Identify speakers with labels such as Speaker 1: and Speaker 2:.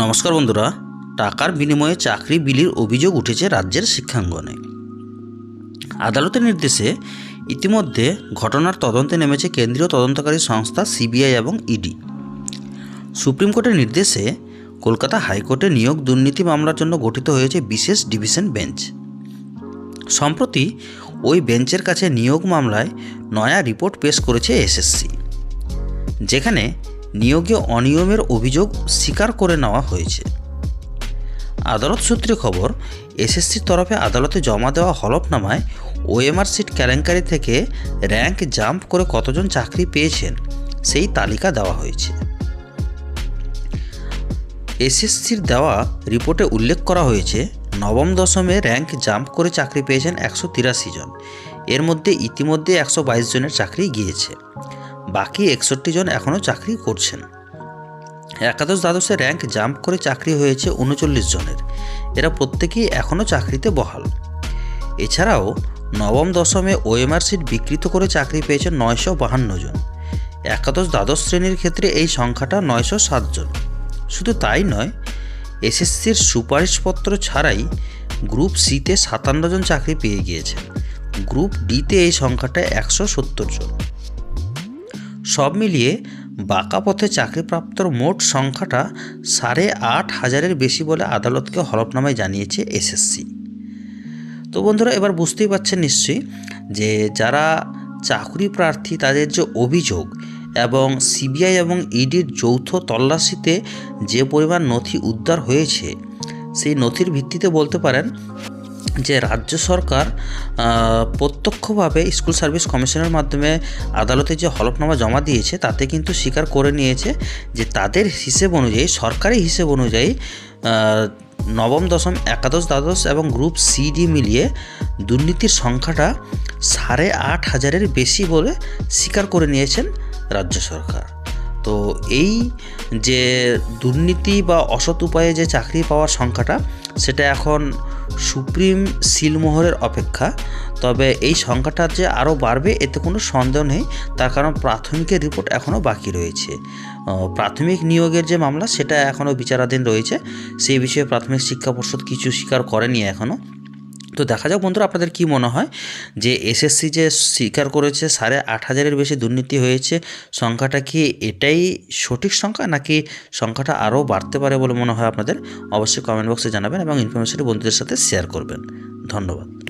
Speaker 1: নমস্কার বন্ধুরা, টাকার বিনিময়ে চাকরি বিলির অভিযোগ উঠেছে রাজ্যের শিক্ষাঙ্গনে। আদালতের নির্দেশে ইতিমধ্যে ঘটনার তদন্তে নেমেছে কেন্দ্রীয় তদন্তকারী সংস্থা সিবিআই এবং ইডি। সুপ্রিম কোর্টের নির্দেশে কলকাতা হাইকোর্টে নিয়োগ দুর্নীতি মামলার জন্য গঠিত হয়েছে বিশেষ ডিভিশন বেঞ্চ। সম্প্রতি ওই বেঞ্চের কাছে নিয়োগ মামলায় নয়া রিপোর্ট পেশ করেছে এসএসসি, যেখানে নিয়োগে অনিয়মের অভিযোগ স্বীকার করে নেওয়া হয়েছে। আদালত সূত্রে খবর এসএসসির তরফে আদালতে জমা দেওয়া হলফনামায় ওএমআর সিট কেলেঙ্কারি থেকে র্যাঙ্ক জাম্প করে কতজন চাকরি পেয়েছেন সেই তালিকা দেওয়া হয়েছে। এসএসসির দেওয়া রিপোর্টে উল্লেখ করা হয়েছে, নবম দশমে র্যাঙ্ক জাম্প করে চাকরি পেয়েছেন একশো তিরাশি জন। এর মধ্যে ইতিমধ্যে একশো বাইশ জনের চাকরি গিয়েছে। বাকি একষট্টি জন এখনও চাকরি করছেন। একাদশ দ্বাদশে র্যাঙ্ক জাম্প করে চাকরি হয়েছে উনচল্লিশ জনের। এরা প্রত্যেকেই এখনও চাকরিতে বহাল। এছাড়াও নবম দশমে ওএমআর সিট বিকৃত করে চাকরি পেয়েছেন নয়শো বাহান্ন জন। একাদশ দ্বাদশ শ্রেণির ক্ষেত্রে এই সংখ্যাটা নয়শো সাত জন। শুধু তাই নয়, এসএসসির সুপারিশপত্র ছাড়াই গ্রুপ সিতে সাতান্ন জন চাকরি পেয়ে গিয়েছেন। গ্রুপ ডিতে এই সংখ্যাটা একশো সত্তর জন। সব মিলিয়ে বাঁকা পথে চাকরিপ্রাপ্তর মোট সংখ্যাটা সাড়ে আট হাজারের বেশি বলে আদালতকে হলফনামায় জানিয়েছে এসএসসি। তো বন্ধুরা, এবার বুঝতেই পারছেন নিশ্চয়ই যে যারা চাকরি প্রার্থী, তাদের যে অভিযোগ এবং সিবিআই এবং ইডির যৌথ তল্লাশিতে যে পরিমাণ নথি উদ্ধার হয়েছে, সেই নথির ভিত্তিতে বলতে পারেন যে রাজ্য সরকার প্রত্যক্ষভাবে স্কুল সার্ভিস কমিশনের মাধ্যমে আদালতে যে হলফনামা জমা দিয়েছে, তাতে কিন্তু স্বীকার করে নিয়েছে যে তাদের হিসেব অনুযায়ী, সরকারি হিসেব অনুযায়ী নবম, দশম, একাদশ, দ্বাদশ এবং গ্রুপ সি, ডি মিলিয়ে দুর্নীতির সংখ্যাটা সাড়ে আট হাজারের বেশি বলে স্বীকার করে নিয়েছেন রাজ্য সরকার। তো এই যে দুর্নীতি বা অসৎ উপায়ে যে চাকরি পাওয়ার সংখ্যাটা, সেটা এখন সুপ্রিম সিলমোহরের অপেক্ষা। তবে এই সংখ্যাটা যে আরও বাড়বে, এতে কোনো সন্দেহ নেই। তার কারণ প্রাথমিকের রিপোর্ট এখনও বাকি রয়েছে। প্রাথমিক নিয়োগের যে মামলা, সেটা এখনও বিচারাধীন রয়েছে। সেই বিষয়ে প্রাথমিক শিক্ষা পর্ষদ কিছু স্বীকার করেনি এখনও। তো দেখা যাক বন্ধুরা আপনাদের কি মনে হয় যে এসএসসি যে স্বীকার করেছে সাড়ে আট হাজারের বেশি দুর্নীতি হয়েছে, সংখ্যাটা কি এটাই সঠিক সংখ্যা নাকি সংখ্যাটা আরও বাড়তে পারে বলে মনে হয় আপনাদের? অবশ্যই কমেন্ট বক্সে জানাবেন এবং ইনফরমেশনটি বন্ধুদের সাথে শেয়ার করবেন। ধন্যবাদ।